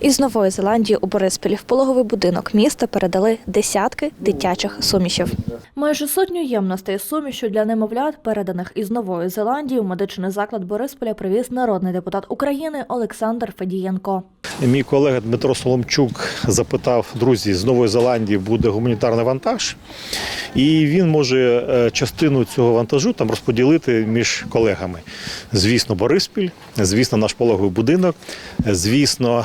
Із Нової Зеландії у Бориспіль в пологовий будинок міста передали десятки дитячих сумішів. Майже сотню ємностей з сумішю для немовлят, переданих із Нової Зеландії, у медичний заклад Борисполя привіз народний депутат України Олександр Федієнко. Мій колега Дмитро Соломчук запитав, друзі, з Нової Зеландії буде гуманітарний вантаж, і він може е, частину цього вантажу там розподілити між колегами. Звісно, Бориспіль, звісно, наш пологовий будинок, звісно,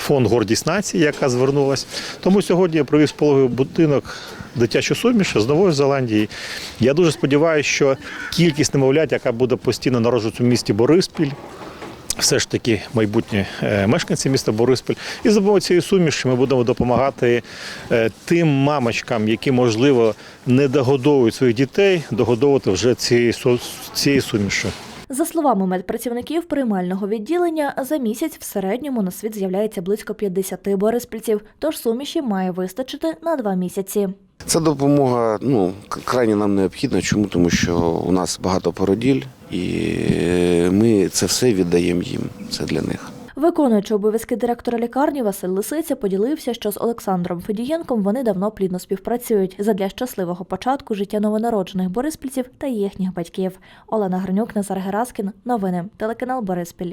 фонд Гордість нації, яка звернулась. Тому сьогодні я привіз в пологовий будинок дитячу суміш з Нової Зеландії. Я дуже сподіваюся, що кількість немовлят, яка буде постійно народжуватися в місті Бориспіль, все ж таки майбутні е, мешканці міста Бориспіль. І за цієї суміші ми будемо допомагати е, тим мамочкам, які, можливо, не догодовують своїх дітей, догодовувати вже цією сумішю. За словами медпрацівників приймального відділення, за місяць в середньому на світ з'являється близько 50 бориспільців, тож суміші має вистачити на два місяці. Ця допомога ну, крайні нам необхідна. Чому? Тому що у нас багато породіль, і ми це все віддаємо їм. Це для них. Виконуючи обов'язки директора лікарні Василь Лисиця поділився, що з Олександром Федієнком вони давно плідно співпрацюють задля щасливого початку життя новонароджених бориспільців та їхніх батьків. Олена Гринюк, Назар Гераскін. Новини. Телеканал Бориспіль.